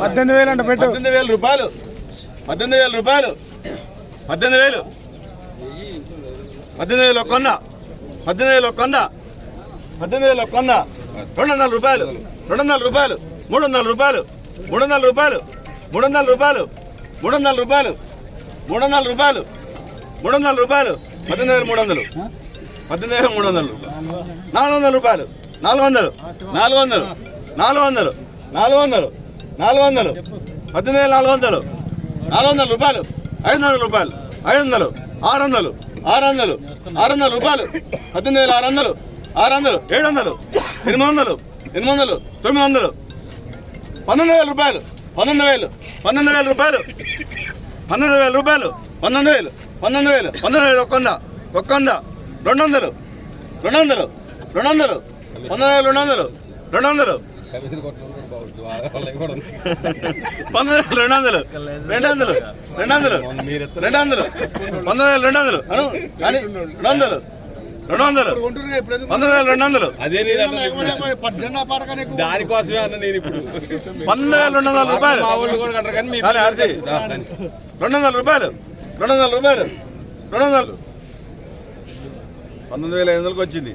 పద్దెనిమిది వేలు అంట పెట్టు. పద్దెనిమిది వేల రూపాయలు. పద్దెనిమిది వేల రూపాయలు. పద్దెనిమిది వేలు. పద్దెనిమిది వేలు ఒక్క పద్దెనిమిది వేలు ఒక్క పద్దెనిమిది వేలు ఒక్క రెండు వందల రూపాయలు. రెండు వందల రూపాయలు. మూడు వందల రూపాయలు. మూడు వందల రూపాయలు. మూడు వందల రూపాయలు. మూడు వందల రూపాయలు. మూడు వందల రూపాయలు. మూడు వందల రూపాయలు. పద్దెనిమిది వేల మూడు వందలు. పద్దెనిమిది వేల మూడు వందలు. నాలుగు వందల రూపాయలు. నాలుగు వందలు. నాలుగు వందలు. నాలుగు వందలు. నాలుగు వందలు. నాలుగు వందలు. పద్దెనిమిది వేల నాలుగు వందలు. నాలుగు వందల రూపాయలు. ఐదు వందల రూపాయలు. ఐదు వందలు. ఆరు వందలు. ఆరు వందలు. ఆరు వందల రూపాయలు. పద్దెనిమిది వేల ఆరు వందలు. ఆరు వందలు. ఏడు వందలు. ఎనిమిది వందలు. ఎనిమిది వందలు. తొమ్మిది వందలు. పన్నెండు వేల రూపాయలు. పన్నెండు వేలు. పన్నెండు వేల రూపాయలు. పన్నెండు వేల రూపాయలు. పన్నెండు వేలు. పన్నెండు వేలు. పన్నెండు వేలు. ఒక్క వంద ఒక్క వంద రెండు వందలు రెండు వందలు రెండు వందలు వేలు రెండు వందలు రెండు వందలు పంతొమ్మిది వేలు రెండు వందలు రెండు వందలు రెండు వందలు రెండు వందలు పంతొమ్మిది వేలు రెండు వందలు అను కానీ రెండు వందలు రెండు వందలు పంతొమ్మిది వేలు రెండు వందలు అదే దానికోసమే అన్న నేను ఇప్పుడు పంతొమ్మిది వేల రెండు వందల రూపాయలు రెండు వందల రూపాయలు రెండు వందల రూపాయలు. రెండు వందలు పంతొమ్మిది వేల ఐదు వందలకు వచ్చింది.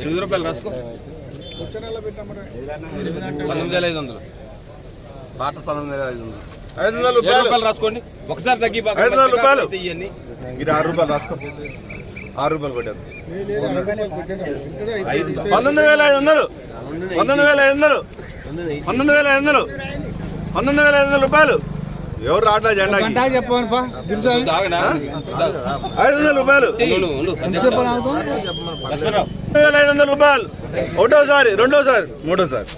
ఎనిమిది రూపాయలు రాసుకో. పంతొమ్మిది వేల ఐదు వందలు. పాట పంతొమ్మిది వేల ఐదు వందలు. ఐదు వందల రూపాయలు. రాసుకోండి. ఒకసారి తగ్గి ఐదు వందల రూపాయలు. ఇవన్నీ ఇది ఆరు రూపాయలు రాసుకో. ఆరు రూపాయలు కొట్టారు పంతొమ్మిది వేల ఐదు వందలు. పంతొమ్మిది వేల ఐదు వందలు. పంతొమ్మిది వేల ఐదు వందలు. పంతొమ్మిది వేల ఐదు వందల రూపాయలు. ఎవరు రావట్లే జెండాకి గంట చెప్పాను పా. గిరిసాయి దాగనా ఐదు వందల రూపాయలు. ఐదు వందల రూపాయలు. ఒకటోసారి రెండోసారి మూడోసారి.